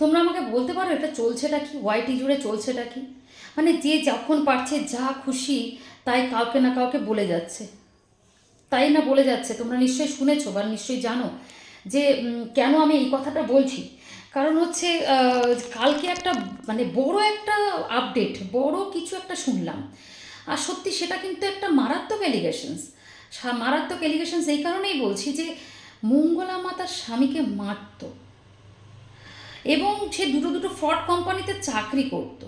তোমরা আমাকে বলতে পারো এটা চলছেটা কি? ওয়াইটি জুড়ে চলছেটা কি? মানে যে যখন পারছে যা খুশি, তাই কাউকে না কাউকে বলে যাচ্ছে। তাই না বলে যাচ্ছে? তোমরা নিশ্চয়ই শুনেছো বা নিশ্চয়ই জানো যে কেন আমি এই কথাটা বলছি? কারণ হচ্ছে কালকে একটা মানে বড় একটা আপডেট বড় কিছু একটা শুনলাম। আর সত্যি সেটা কিন্তু একটা মারাত্মক এলিগেশনস মারাত্মক এলিগেশনস এই কারণেই বলছি যে, মঙ্গলা মা তার স্বামীকে মারতো। এবং সে দুটো দুটো ফ্রড কোম্পানিতে চাকরি করত।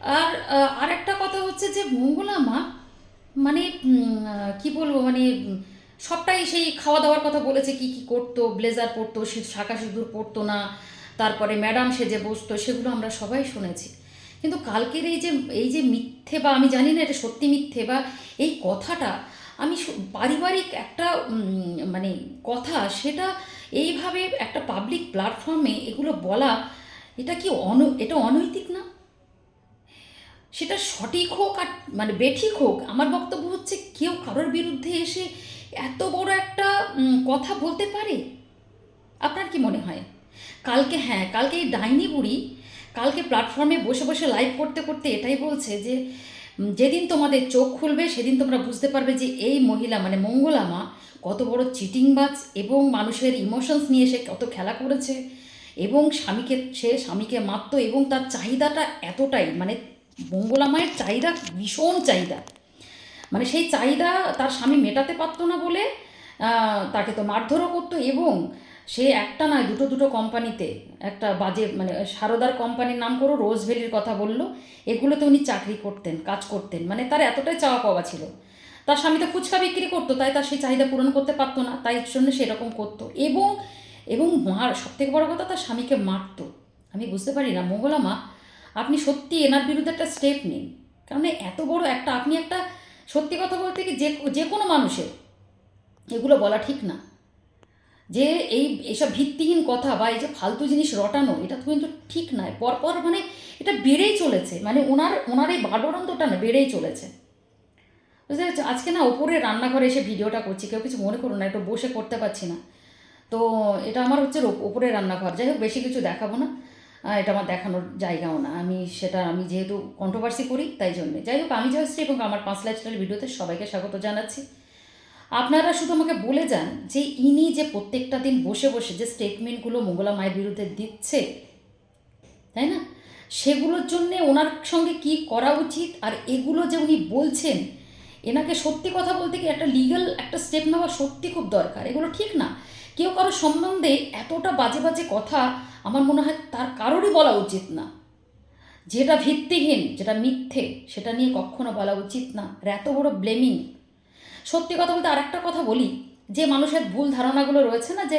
আর আর একটা কথা হচ্ছে যে মঙ্গলা মা মানে কি বলব মানে সবটাই সেই খাওয়া দাওয়ার কথা বলেছে, কি কি করতো, ব্লেজার পরতো, সি- শাঁখা সিঁদুর পরতো না, তারপরে ম্যাডাম সেজে বসতো, সেগুলো আমরা সবাই শুনেছি। কিন্তু কালকের এই যে এই যে মিথ্যে বা, আমি জানি না এটা সত্যি মিথ্যে বা, এই কথাটা, আমি পারিবারিক একটা মানে কথা, সেটা এইভাবে একটা পাবলিক প্ল্যাটফর্মে এগুলো বলা, এটা কি অন, এটা অনৈতিক না? সেটা সঠিক হোক আর মানে বেঠিক হোক, আমার বক্তব্য হচ্ছে কেউ কারোর বিরুদ্ধে এসে এত বড় একটা কথা বলতে পারে? আপনার কি মনে হয়? কালকে হ্যাঁ কালকে এই ডাইনি বুড়ি, কালকে প্ল্যাটফর্মে বসে বসে লাইভ করতে করতে এটাই বলছে যে যেদিন তোমাদের চোখ খুলবে, সেদিন তোমরা বুঝতে পারবে যে এই মহিলা মানে মঙ্গলামা কত বড় চিটিংবাজ এবং মানুষের ইমোশনস নিয়ে সে কত খেলা করেছে এবং স্বামীকে, সে স্বামীকে মারত এবং তার চাহিদাটা এতটাই মানে মঙ্গলামায়ের চাহিদা ভীষণ চাহিদা। মানে সেই চাহিদা তার স্বামী মেটাতে পারতো না বলে তাকে তো মারধরও করতো এবং সে একটা নয়, দুটো দুটো কোম্পানিতে একটা বাজে মানে সারদার কোম্পানির নাম করো রোজ ভ্যালির কথা বলল। এগুলোতে উনি চাকরি করতেন, কাজ করতেন মানে তার এতটাই চাওয়া পাওয়া ছিল। তার স্বামী তো ফুচকা বিক্রি করতো, তাই তার সেই চাহিদা পূরণ করতে পারতো না, তাই জন্য সেরকম করতো। এবং এবং মার, সবথেকে বড় কথা তার স্বামীকে মারতো। আমি বুঝতে পারি না মঙ্গলা মা, আপনি সত্যি এনার বিরুদ্ধে একটা স্টেপ নিন। কারণ এত বড় একটা, আপনি একটা সত্যি কথা বলতে কি যে যে কোনো মানুষের, এগুলো বলা ঠিক না। যে এই এসব ভিত্তিহীন কথা বা এই যে ফালতু জিনিস রটানো, এটা তো কিন্তু ঠিক নয়। পরপর মানে এটা বেড়েই চলেছে। মানে ওনার ওনার এই বাডরন্তটা না, বেড়েই চলেছে। বুঝতে পারছ? আজকে না ওপরে রান্নাঘরে এসে ভিডিওটা করছি। কেউ কিছু মনে করো না, একটু বসে করতে পারছি না। তো এটা আমার হচ্ছে ওপরে রান্নাঘর। যাই হোক, বেশি কিছু দেখাবো না। এটা আমার দেখানোর জায়গাও না। আমি সেটা, আমি যেহেতু কন্ট্রোভার্সি করি, তাই জন্যে। যাই হোক, আমি জয়শ্রী এবং আমার পাঁচ লাইফস্টাইল ভিডিওতে সবাইকে স্বাগত জানাচ্ছি। আপনারা শুধু আমাকে বলে যান যে ইনি যে প্রত্যেকটা দিন বসে বসে যে স্টেটমেন্টগুলো মঙ্গলা মায়ের বিরুদ্ধে দিচ্ছে, তাই না? সেগুলোর জন্যে ওনার সঙ্গে কি করা উচিত আর এগুলো যে উনি বলছেন, এনাকে সত্যি কথা বলতে কি একটা লিগ্যাল একটা স্টেপ নেওয়া সত্যি খুব দরকার? এগুলো ঠিক না। কেউ কারও সম্বন্ধে এতটা বাজে বাজে কথা আমার মনে হয় তার কারোরই বলা উচিত না। যেটা ভিত্তিহীন, যেটা মিথ্যে, সেটা নিয়ে কখনো বলা উচিত না। আর এত বড় ব্লেমিং সত্যি কথা বলতে আরেকটা কথা বলি, যে মানুষের ভুল ধারণাগুলো রয়েছে না, যে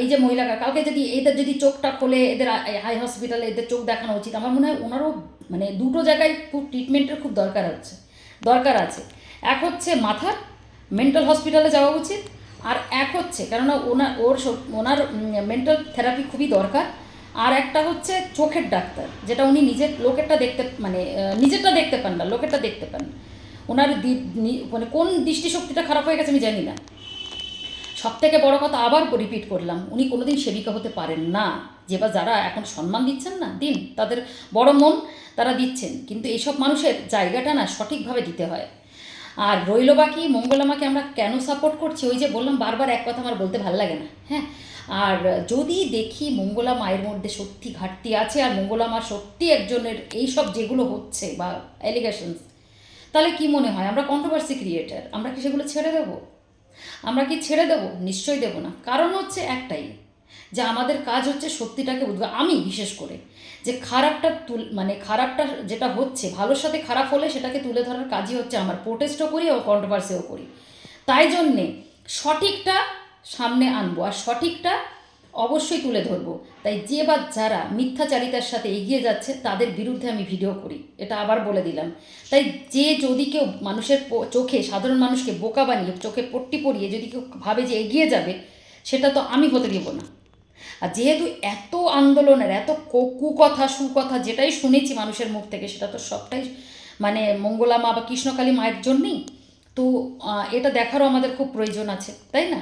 এই যে মহিলারা, কালকে যদি এদের যদি চোখটা খোলে, এদের হাই হসপিটালে এদের চোখ দেখানো উচিত, আমার মনে হয় ওনারও মানে দুটো জায়গায় খুব ট্রিটমেন্টের খুব দরকার হচ্ছে, দরকার আছে। এক হচ্ছে মাথার মেন্টাল হসপিটালে যাওয়া উচিত, আর এক হচ্ছে, কেননা ওনার ওর ওনার মেন্টাল থেরাপি খুবই দরকার, আর একটা হচ্ছে চোখের ডাক্তার, যেটা উনি নিজের, লোকেরটা দেখতে মানে নিজেরটা দেখতে পান না, লোকেরটা দেখতে পান ওনার মানে কোন দৃষ্টিশক্তিটা খারাপ হয়ে গেছে আমি জানি না। সব থেকে বড় কথা আবার রিপিট করলাম, উনি কোনোদিন সেবিকা হতে পারেন না। যে বা যারা এখন সম্মান দিচ্ছেন না, দিন, তাদের বড় মন তারা দিচ্ছেন, কিন্তু এইসব মানুষের জায়গাটা না সঠিকভাবে দিতে হয়। আর রইল বাকি মঙ্গলামাকে আমরা কেন সাপোর্ট করছি? ওই যে বললাম, বারবার এক কথা আমার বলতে ভালো লাগে না হ্যাঁ? আর যদি দেখি মঙ্গলা মায়ের মধ্যে সত্যি ঘাটতি আছে, আর মঙ্গলা মা সত্যি একজনের এইসব যেগুলো হচ্ছে বা অ্যালিগেশনস তাহলে কি মনে হয়? আমরা কন্ট্রোভার্সি ক্রিয়েটার আমরা কি সেগুলো ছেড়ে দেবো? আমরা কি ছেড়ে দেবো? নিশ্চয়ই দেবো না। কারণ হচ্ছে একটাই, যে আমাদের কাজ হচ্ছে সত্যিটাকে উদ্ঘা আমি বিশেষ করে, যে খারাপটা তুল মানে খারাপটা যেটা হচ্ছে, ভালোর সাথে খারাপ হলে সেটাকে তুলে ধরার কাজই হচ্ছে আমার। প্রোটেস্টও করি ও কন্ট্রোভার্সিও করি। তাই জন্যে সঠিকটা সামনে আনব। আর সঠিকটা অবশ্যই তুলে ধরবো। তাই যে বা যারা মিথ্যাচারিতার সাথে এগিয়ে যাচ্ছে, তাদের বিরুদ্ধে আমি ভিডিও করি। এটা আবার বলে দিলাম। তাই যে যদি কেউ মানুষের চোখে, সাধারণ মানুষকে বোকা বানিয়ে, চোখে পট্টি পরিয়ে যদি কেউ ভাবে যে এগিয়ে যাবে, সেটা তো আমি হতে দেবো না। আর যেহেতু এত আন্দোলনের এত কুকথা, সুকথা যেটাই শুনেছি মানুষের মুখ থেকে, সেটা তো সবটাই মানে মঙ্গলা মা বা কৃষ্ণকালী মায়ের জন্যেই, তো এটা দেখারও আমাদের খুব প্রয়োজন আছে, তাই না?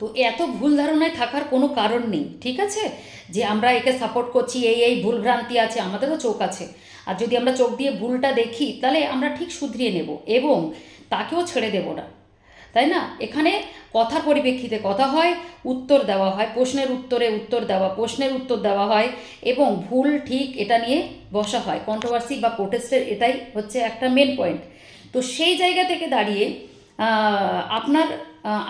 তো এত ভুল ধারণায় থাকার কোনো কারণ নেই, ঠিক আছে? যে আমরা একে সাপোর্ট করছি, এই এই ভুল ভ্রান্তি আছে, আমাদেরও চোখ আছে। আর যদি আমরা চোখ দিয়ে ভুলটা দেখি, তাহলে আমরা ঠিক শুধরিয়ে নেব এবং তাকেও ছেড়ে দেব না। তাই না? এখানে কথার পরিপ্রেক্ষিতে কথা হয়, উত্তর দেওয়া হয়, প্রশ্নের উত্তরে উত্তর দেওয়া, প্রশ্নের উত্তর দেওয়া হয় এবং ভুল ঠিক এটা নিয়ে বসা হয়। কন্ট্রোভার্সি বা প্রোটেস্টের এটাই হচ্ছে একটা মেন পয়েন্ট তো সেই জায়গা থেকে দাঁড়িয়ে আপনার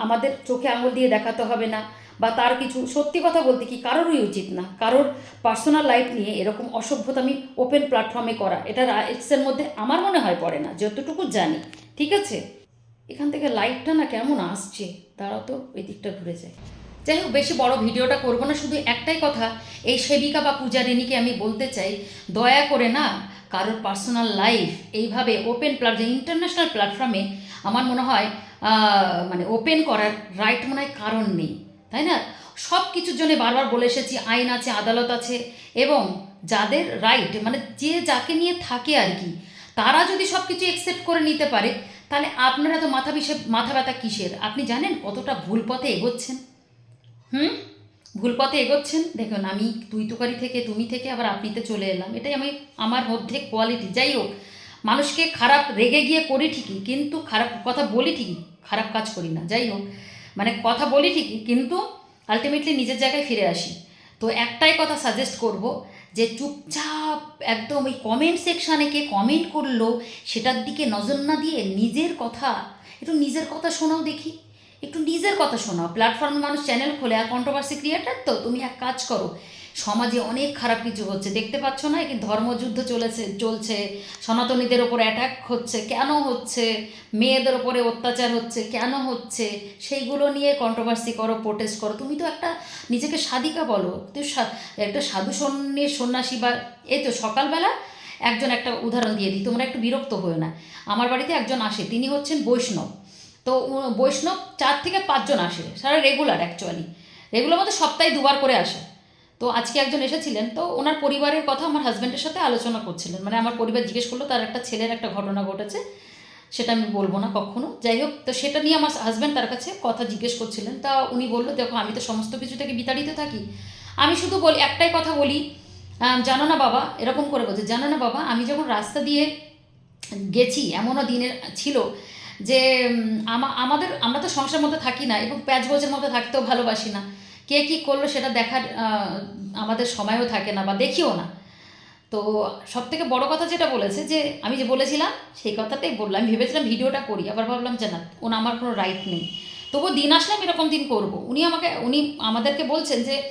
আমাদের চোখে আঙুল দিয়ে দেখাতে হবে না বা তার কিছু সত্যি কথা বলতে কি কারোরই উচিত না। কারোর পার্সোনাল লাইফ নিয়ে এরকম অসভ্যতা আমি ওপেন প্ল্যাটফর্মে করা, এটা রাইটসের মধ্যে আমার মনে হয় পড়ে না, যতটুকু জানি। ঠিক আছে? এখান থেকে লাইটটা না কেমন আসছে? দাঁড়াও তো এই দিকটা ঘুরে যায় যাই হোক, বেশি বড় ভিডিওটা করব না, শুধু একটাই কথা, এই সেবিকা বা পূজারিনীকে আমি বলতে চাই, দয়া করে না কারোর পার্সোনাল লাইফ এইভাবে ওপেন প্ল্যাটফর্ম ইন্টারন্যাশনাল প্ল্যাটফর্মে আমার মনে হয় মানে ওপেন করার রাইট মনে হয় কারণ নেই, তাই না? সব কিছুর জন্য বারবার বলে এসেছি, আইন আছে, আদালত আছে, এবং যাদের রাইট মানে যে যাকে নিয়ে থাকে আর কি, তারা যদি সব কিছু একসেপ্ট করে নিতে পারে, তাহলে আপনারা তো মাথা বিষে মাথা ব্যথা কিসের? আপনি জানেন কতটা ভুল পথে এগোচ্ছেন? হুম? ভুল পথে এগোচ্ছেন, দেখুন, আমি তুই তুকারি থেকে, তুমি থেকে আবার আপনিতে চলে এলাম। এটাই আমি, আমার মধ্যে কোয়ালিটি যাই হোক, মানুষকে খারাপ রেগে গিয়ে করি ঠিকই, কিন্তু খারাপ কথা বলি ঠিকই, খারাপ কাজ করি না, যাই হোক। মানে কথা বলি ঠিকই, কিন্তু আলটিমেটলি নিজের জায়গায় ফিরে আসি। তো একটাই কথা সাজেস্ট করব যে চুপচাপ একদম ওই কমেন্ট সেকশানে কে কমেন্ট করল, সেটার দিকে নজর না দিয়ে নিজের কথা, একটু নিজের কথা শোনাও দেখি। একটু নিজের কথা শোনাও। প্ল্যাটফর্মে মানুষ চ্যানেল খোলে আর কন্ট্রোভার্সি ক্রিয়েটার তো তুমি এক কাজ করো, সমাজে অনেক খারাপ কিছু হচ্ছে। দেখতে পাচ্ছ না কি ধর্মযুদ্ধ চলেছে, চলছে, সনাতনীদের ওপর অ্যাটাক হচ্ছে, কেন হচ্ছে, মেয়েদের ওপরে অত্যাচার হচ্ছে, কেন হচ্ছে, সেইগুলো নিয়ে কন্ট্রোভার্সি করো প্রোটেস্ট করো। তুমি তো একটা নিজেকে সাধিকা বলো। তুই একটা সাধু সন্ন্যাসী বা এই তো সকালবেলা একজন একটা উদাহরণ দিয়ে দিই, তোমরা একটু বিরক্ত হয়ে না। আমার বাড়িতে একজন আসে, তিনি হচ্ছেন বৈষ্ণব। তো বৈষ্ণব চার থেকে পাঁচজন আসে, সারা রেগুলার অ্যাকচুয়ালি রেগুলার মধ্যে সপ্তাহে দুবার করে আসে। তো, আজকে একজন এসেছিলেন, তো ওনার পরিবারের কথা আমার হাজব্যান্ডের সাথে আলোচনা করছিলেন। মানে আমার পরিবার জিজ্ঞেস করল, তার একটা ছেলের একটা ঘটনা ঘটেছে, সেটা আমি বলব না কখনো। যাই হোক তো সেটা নিয়ে আমার হাজব্যান্ড তার কাছে কথা জিজ্ঞেস করছিলেন। তা উনি বলল, দেখো, আমি তো সমস্ত কিছু থেকে বিতাড়িত থাকি। আমি শুধু বলি, একটাই কথা বলি জানো না বাবা, এরকম করে বলছে, জানো না বাবা, আমি যখন রাস্তা দিয়ে গেছি, এমনও দিনের ছিল যে আমা- আমাদের, আমরা তো সংসার মধ্যে থাকি না এবং প্যাচ গোজের মধ্যে থাকতেও ভালোবাসি না। কে কী করল সেটা দেখার আমাদের সময়ও থাকে না বা দেখিও না। তো সব থেকে বড় কথা যেটা বলেছে যে, আমি যে বলেছিলাম, সেই কথাটাই বললাম আমি ভেবেছিলাম ভিডিওটা করি, আবার ভাবলাম যে না, ওনা আমার কোনো রাইট নেই। তবুও দিন আসলে আমি এরকম দিন করব। উনি আমাকে, উনি আমাদেরকে বলছেন যে,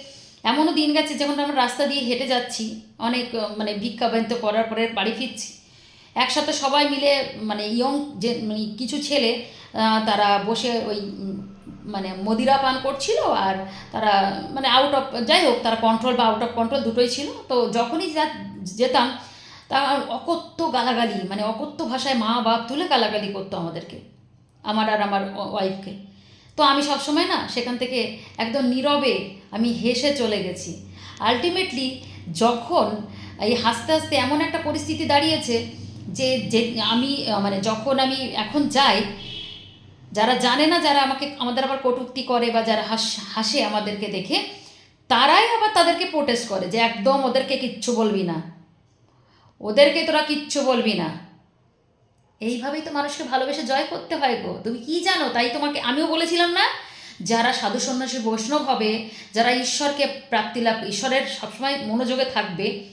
এমনও দিন গেছে যখন আমরা রাস্তা দিয়ে হেঁটে যাচ্ছি, অনেক মানে ভিক্ষাবন্ত করার পরে বাড়ি ফিরছি। একসাথে সবাই মিলে মানে ইয়ং যে মানে কিছু ছেলে তারা বসে ওই মানে মদিরা পান করছিল আর তারা মানে আউট অফ যাই হোক, তারা কন্ট্রোল বা আউট অফ কন্ট্রোল দুটোই ছিল। তো যখনই যা, যেতাম, তা অকথ্য গালাগালি মানে অকথ্য ভাষায় মা বাপ তুলে গালাগালি করতো আমাদেরকে, আমার আর আমার ওয়াইফকে তো আমি সবসময় না, সেখান থেকে একদম নীরবে আমি হেসে চলে গেছি। আলটিমেটলি যখন এই হাসতে হাসতে এমন একটা পরিস্থিতি দাঁড়িয়েছে যে যে আমি মানে যখন আমি এখন যাই, যারা জানে না, যারা আমাকে, আমাদের আবার কটূক্তি করে বা যারা হাস, হাসে আমাদেরকে দেখে, তারাই আবার তাদেরকে প্রোটেস্ট করে যে একদম ওদেরকে কিচ্ছু বলবি না। ওদেরকে তোরা কিচ্ছু বলবি না। এইভাবেই তো মানুষকে ভালোবেসে জয় করতে হয় গো। তুমি কি জানো? তাই তোমাকে, আমিও বলেছিলাম না? যারা সাধু সন্ন্যাসী বৈষ্ণব হবে, যারা ঈশ্বরকে প্রাপ্তি লাভ, ঈশ্বরের সবসময় মনোযোগে থাকবে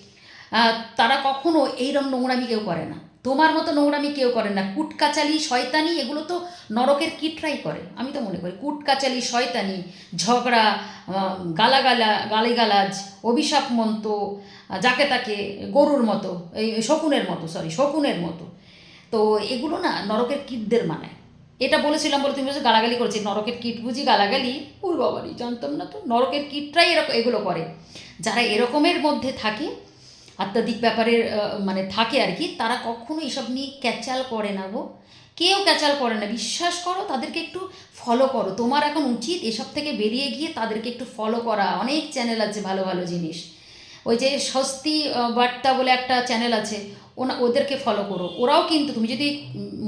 তারা কখনো এইরকম নোংরামি কেউ করে না। তোমার মতো নোংরামি কেউ করে না। কুটকাচালি, শয়তানি, এগুলো তো নরকের কিটরাই করে। আমি তো মনে করি, কুটকাচালি, শয়তানি, ঝগড়া গালাগালা, গালিগালাজ, অভিশাপ মন্ত যাকে তাকে গরুর মতো, এই শকুনের মতো সরি শকুনের মতো। তো এগুলো না নরকের কীটদের মানায়। এটা বলেছিলাম বলে তুমি বলছো গালাগালি করেছি, নরকের কীট বুঝি গালাগালি? ওর বাবারই জানতাম না তো। নরকের কীটরাই এরকম এগুলো করে। যারা এরকমের মধ্যে থাকে আত্মাধিক ব্যাপারের মানে থাকে আর কি, তারা কখনো এসব নিয়ে ক্যাচাল করে না গো। কেউ ক্যাচাল করে না। বিশ্বাস করো, তাদেরকে একটু ফলো করো। তোমার এখন উচিত এসব থেকে বেরিয়ে গিয়ে তাদেরকে একটু ফলো করা। অনেক চ্যানেল আছে ভালো ভালো জিনিস। ওই যে স্বস্তি বার্তা বলে একটা চ্যানেল আছে, ওনা, ওদেরকে ফলো করো। ওরাও কিন্তু, তুমি যদি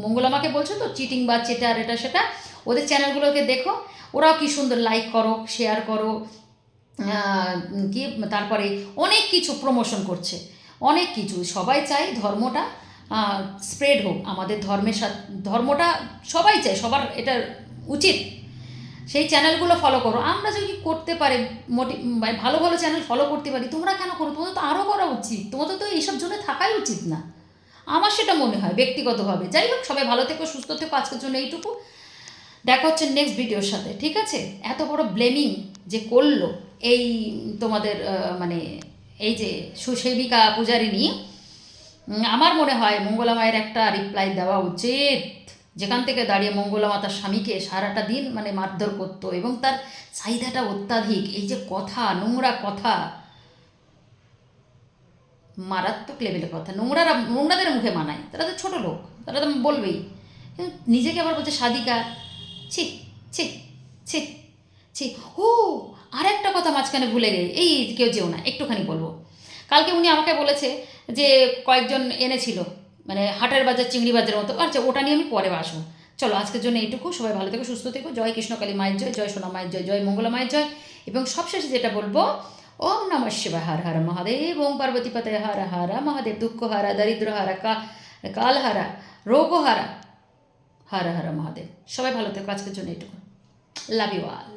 মঙ্গলামাকে বলছো তো চিটিং বা চেটার এটা, সেটা, ওদের চ্যানেলগুলোকে দেখো। ওরাও কি সুন্দর লাইক করো শেয়ার করো। কি তারপরে অনেক কিছু প্রমোশন করছে। অনেক কিছু। সবাই চাই ধর্মটা স্প্রেড হোক। আমাদের ধর্মের সাথে ধর্মটা সবাই চায় সবার এটা উচিত। সেই চ্যানেলগুলো ফলো করো। আমরা যদি করতে পারে মোটি মানে ভালো ভালো চ্যানেল ফলো করতে পারি তোমরা কেন করো? তোমাদের তো আরও করা উচিত। তোমাদের তো এইসব জন্য থাকাই উচিত না। আমার সেটা মনে হয় ব্যক্তিগতভাবে। যাই হোক সবাই ভালো থেকো সুস্থ থেকো। আজকের জন্য এইটুকু। দেখা হচ্ছে নেক্সট ভিডিওর সাথে ঠিক আছে? এত বড় ব্লেমিং যে করল। এই তোমাদের মানে এই যে সুসেবিকা পূজারিনী উম, আমার মনে হয় মঙ্গলা মায়ের একটা রিপ্লাই দেওয়া উচিত। যেখান থেকে দাঁড়িয়ে মঙ্গলা মাতার স্বামীকে সারাটা দিন মানে মারধর করতো এবং তার চাহিদাটা অত্যাধিক এই যে কথা নোংরা কথা মারাত্মক লেভেলের কথা। নোংরারা নোংরাদের মুখে মানায় তারা তো ছোটো লোক তারা তো বলবেই। নিজেকে আবার বলছে সাদিকা ছি ছি ছি ছি ও আর একটা কথা মাঝখানে ভুলে গেই এই কেউ যেও না, একটুখানি বলব। কালকে উনি আমাকে বলেছে যে কয়েকজন এনেছিল মানে হাটের বাজার, চিংড়ি বাজারের মতো। আচ্ছা ওটা নিয়ে আমি পরে আসব। চলো, আজকের জন্য এইটুকু। সবাই ভালো থেকো, সুস্থ থেকো। জয় কৃষ্ণকালী মায়ের জয় জয় সোনা মায়ের জয় জয় মঙ্গলা মায়ের জয়। এবং সবশেষে যেটা বলব, ওম নম শিবায়। হর হর মহাদেব, ওম পার্বতী পতে হর হর মহাদেব। দুঃখ হারা, দরিদ্র হারা কাল হারা, রোগ হারা, হর হর মহাদেব। সবাই ভালো থেকো, আজকের জন্য এইটুকু। Love you all